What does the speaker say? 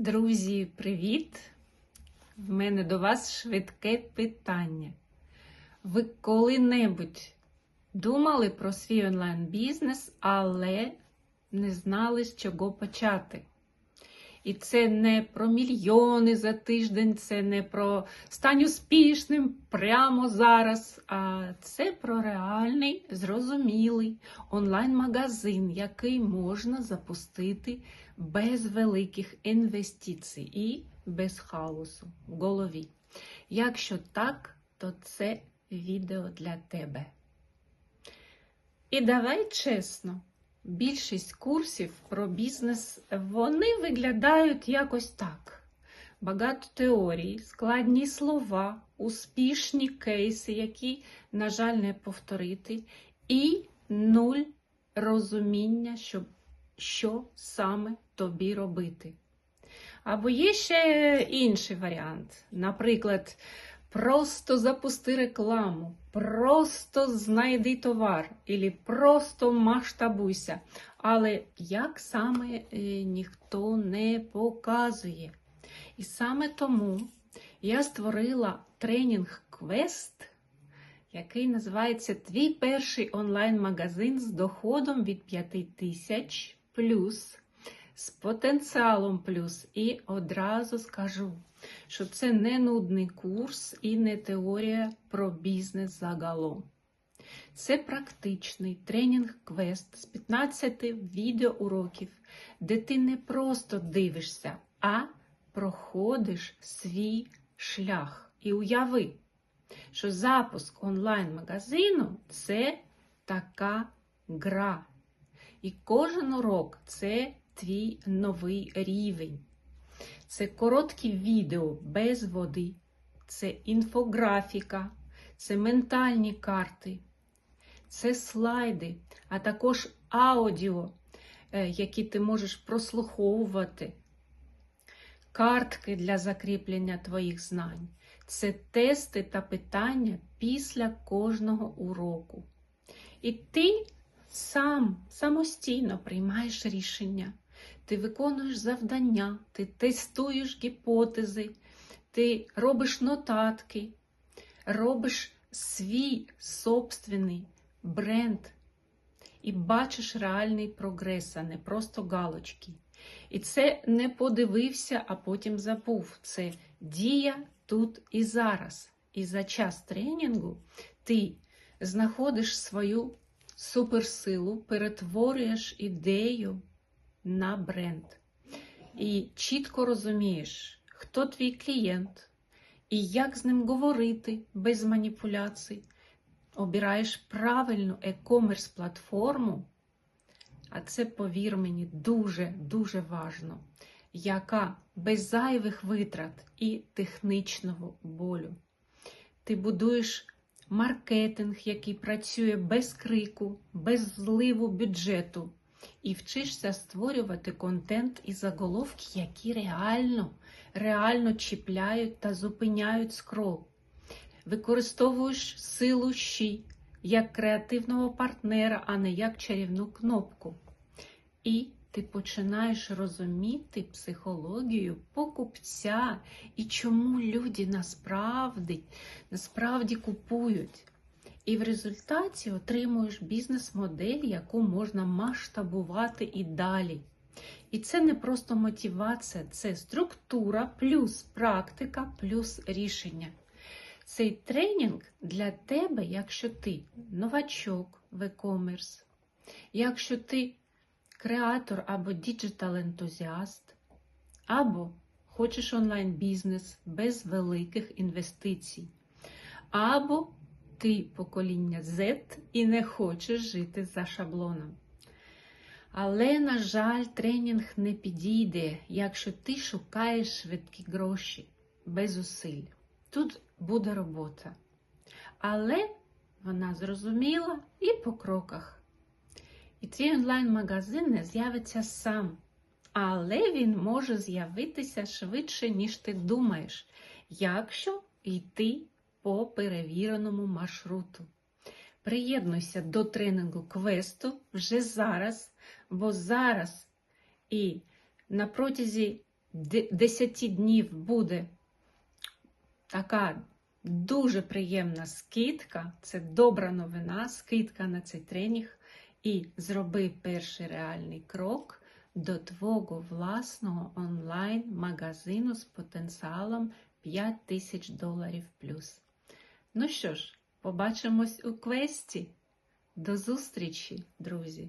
Друзі, привіт! В мене до вас швидке питання. Ви коли-небудь думали про свій онлайн-бізнес, але не знали, з чого почати? І це не про мільйони за тиждень, це не про стань успішним прямо зараз, а це про реальний, зрозумілий онлайн-магазин, який можна запустити без великих інвестицій і без хаосу в голові. Якщо так, то це відео для тебе. І давай чесно, більшість курсів про бізнес вони виглядають якось так. Багато теорій, складні слова, успішні кейси, які, на жаль, не повторити, і нуль розуміння, що, що саме тобі робити. Або є ще інший варіант. Наприклад, просто запусти рекламу, просто знайди товар, або просто масштабуйся. Але як саме е, ніхто не показує. І саме тому я створила тренінг Квест, який називається Твій перший онлайн-магазин з доходом від 5 тисяч плюс, з потенціалом плюс. І одразу скажу, що це не нудний курс і не теорія про бізнес загалом. Це практичний тренінг-квест з 15 відеоуроків, де ти не просто дивишся, а проходиш свій шлях. І уяви, що запуск онлайн-магазину це така гра. І кожен урок це твій новий рівень. Це короткі відео без води, це інфографіка, це ментальні карти, це слайди, а також аудіо, е, які ти можеш прослуховувати, картки для закріплення твоїх знань. Це тести та питання після кожного уроку. І ти сам самостійно приймаєш рішення. Ти виконуєш завдання, ти тестуєш гіпотези, ти робиш нотатки, робиш свій собственний бренд і бачиш реальний прогрес, а не просто галочки. І це не подивився, а потім забув. Це дія тут і зараз. І за час тренінгу ти знаходиш свою суперсилу, перетворюєш ідею на бренд. І чітко розумієш, хто твій клієнт і як з ним говорити без маніпуляцій. Обираєш правильну e-commerce платформу, а це, повір мені, дуже-дуже важно, яка без зайвих витрат і технічного болю. Ти будуєш маркетинг, який працює без крику, без зливу бюджету, і вчишся створювати контент і заголовки, які реально, реально чіпляють та зупиняють скрол. Використовуєш силу щі як креативного партнера, а не як чарівну кнопку. І ти починаєш розуміти психологію покупця і чому люди насправді, насправді купують. І в результаті отримуєш бізнес-модель, яку можна масштабувати і далі. І це не просто мотивація, це структура, плюс практика, плюс рішення. Цей тренінг для тебе, якщо ти новачок в e-commerce, якщо ти креатор або діджитал-ентузіаст, або хочеш онлайн-бізнес без великих інвестицій, або ти покоління Z і не хочеш жити за шаблоном. Але, на жаль, тренінг не підійде, якщо ти шукаєш швидкі гроші без зусиль. Тут буде робота. Але вона зрозуміла і по кроках. І твій онлайн-магазин не з'явиться сам. Але він може з'явитися швидше, ніж ти думаєш, якщо йти по перевіреному маршруту. Приєднуйся до тренінгу квесту вже зараз, бо зараз і на протязі 10 днів буде така дуже приємна скидка. Це добра новина, скидка на цей тренінг. І зроби перший реальний крок до твого власного онлайн-магазину з потенціалом 5 тисяч доларів плюс. Ну що ж, побачимось у квесті. До зустрічі, друзі!